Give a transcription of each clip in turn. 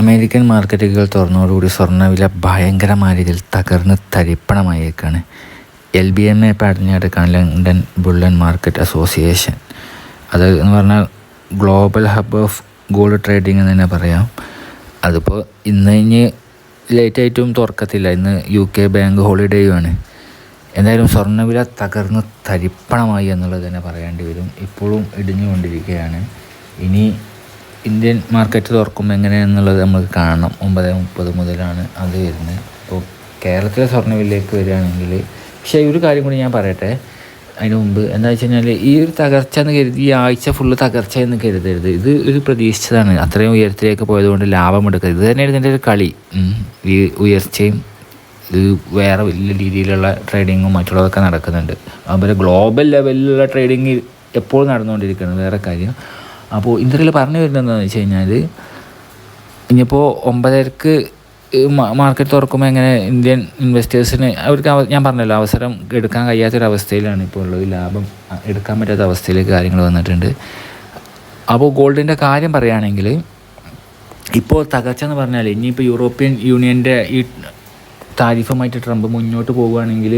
American മാർക്കറ്റുകൾ തുറന്നതോടുകൂടി സ്വർണവില ഭയങ്കരമായ രീതിയിൽ തകർന്ന് തരിപ്പണമായേക്കാണ്. എൽ ബി എം എ പറഞ്ഞെടുക്കാണ് ലണ്ടൻ ബുള്ളൻ മാർക്കറ്റ് അസോസിയേഷൻ. അത് എന്ന് പറഞ്ഞാൽ global hub of gold trading എന്ന് തന്നെ പറയാം. അതിപ്പോൾ ഇന്ന് ലേറ്റ് ലേറ്റായിട്ടും തുറക്കത്തില്ല. ഇന്ന് യു കെ ബാങ്ക് ഹോളിഡേയുമാണ് എന്തായാലും സ്വർണവില തകർന്ന് തരിപ്പണമായി എന്നുള്ളത് തന്നെ പറയേണ്ടി വരും. ഇപ്പോഴും ഇടിഞ്ഞുകൊണ്ടിരിക്കുകയാണ്. ഇനി ഇന്ത്യൻ മാർക്കറ്റ് തുറക്കുമ്പോൾ എങ്ങനെയാണെന്നുള്ളത് നമ്മൾ കാണണം. ഒമ്പത് മുപ്പത് മുതലാണ് അത് വരുന്നത്. അപ്പോൾ കേരളത്തിലെ സ്വർണവിലേക്ക് വരികയാണെങ്കിൽ പക്ഷേ ഒരു കാര്യം കൂടി ഞാൻ പറയട്ടെ. അതിന് മുമ്പ് എന്താ വെച്ച് കഴിഞ്ഞാൽ ഈ ഒരു തകർച്ച എന്ന് കരുതി ഈ ആഴ്ച ഫുള്ള് തകർച്ച എന്ന് കരുതരുത്. ഇത് ഒരു പ്രതീക്ഷിച്ചതാണ്. അത്രയും ഉയരത്തിലേക്ക് പോയതുകൊണ്ട് ലാഭം എടുക്കരുത്. ഇത് തന്നെയാണ് ഇതിന്റെ ഒരു കളി. ഈ ഉയർച്ചയും ഇത് വേറെ വലിയ രീതിയിലുള്ള ട്രേഡിങ്ങും മറ്റുള്ളതൊക്കെ നടക്കുന്നുണ്ട്. അതുപോലെ ഗ്ലോബൽ ലെവലിലുള്ള ട്രേഡിങ് എപ്പോഴും നടന്നുകൊണ്ടിരിക്കുന്നത് വേറെ കാര്യം അപ്പോൾ ഇന്ത്യയിൽ പറഞ്ഞു വരുന്നത് എന്താണെന്ന് വെച്ച് കഴിഞ്ഞാൽ ഇനിയിപ്പോൾ ഒമ്പതരക്ക് മാർക്കറ്റ് തുറക്കുമ്പോൾ എങ്ങനെ ഇന്ത്യൻ ഇൻവെസ്റ്റേഴ്സിന് അവർക്ക് ഞാൻ പറഞ്ഞല്ലോ അവസരം എടുക്കാൻ കഴിയാത്തൊരവസ്ഥയിലാണ് ഇപ്പോൾ ഉള്ളത്. ലാഭം എടുക്കാൻ പറ്റാത്ത അവസ്ഥയിലേക്ക് കാര്യങ്ങൾ വന്നിട്ടുണ്ട്. അപ്പോൾ ഗോൾഡിന്റെ കാര്യം പറയുകയാണെങ്കിൽ ഇപ്പോൾ തകർച്ച എന്ന് പറഞ്ഞാൽ ഇനിയിപ്പോൾ യൂറോപ്യൻ യൂണിയന്റെ ഈ താരിഫുമായിട്ട് ട്രംപ് മുന്നോട്ട് പോവുകയാണെങ്കിൽ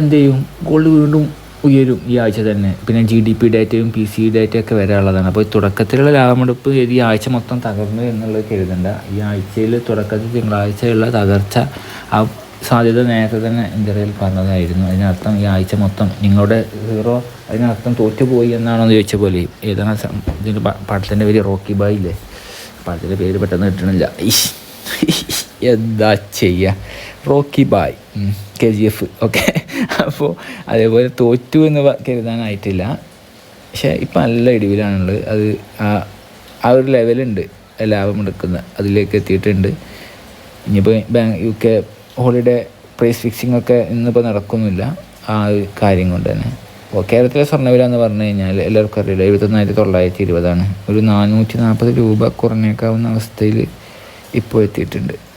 എന്ത് ചെയ്യും? ഗോൾഡ് വീണ്ടും ഉയരും ഈ ആഴ്ച തന്നെ. പിന്നെ ജി ഡി പി ഡേറ്റയും പി സി ഡേറ്റയൊക്കെ വരാനുള്ളതാണ്. അപ്പോൾ തുടക്കത്തിലുള്ള ലാഭമെടുപ്പ് ഈ ആഴ്ച മൊത്തം തകർന്നു എന്നുള്ളത് കരുതണ്ട. ഈ ആഴ്ചയിൽ തുടക്കത്തിൽ തിങ്കളാഴ്ചയുള്ള തകർച്ച ആ സാധ്യത നേരത്തെ തന്നെ ഇന്ത്യയിൽ പറഞ്ഞതായിരുന്നു. അതിനർത്ഥം ഈ ആഴ്ച മൊത്തം നിങ്ങളുടെ സീറോ അതിനർത്ഥം തോറ്റുപോയി എന്നാണോ എന്ന് ചോദിച്ച പോലെ. ഏതാണ് ഇതിന്റെ പടത്തിന്റെ പേര് റോക്കി ബായ് ഇല്ലേ? പടത്തിന്റെ പേര് പെട്ടെന്ന് കിട്ടണില്ല. എന്താ ചെയ്യുക Rocky bhai. K G F. Okay. അപ്പോൾ അതേപോലെ തോറ്റു എന്ന് കരുതാനായിട്ടില്ല. പക്ഷേ ഇപ്പം നല്ല ഇടിവിലാണുള്ളത്. അത് ആ ആ ഒരു ലെവലുണ്ട്. ലാഭം എടുക്കുന്ന അതിലേക്ക് എത്തിയിട്ടുണ്ട്. ഇനിയിപ്പോൾ bank U K holiday price fixing ഒക്കെ ഇന്നിപ്പോൾ നടക്കുന്നില്ല. ആ ഒരു കാര്യം കൊണ്ട് തന്നെ. കേരളത്തിലെ സ്വർണവില എന്ന് പറഞ്ഞു കഴിഞ്ഞാൽ എല്ലാവർക്കും അറിയില്ല എഴുപത്തൊന്നായിരത്തി തൊള്ളായിരത്തി ഇരുപതാണ്. ഒരു നാനൂറ്റി നാൽപ്പത് രൂപ കുറഞ്ഞേക്കാവുന്ന അവസ്ഥയിൽ ഇപ്പോൾ എത്തിയിട്ടുണ്ട്.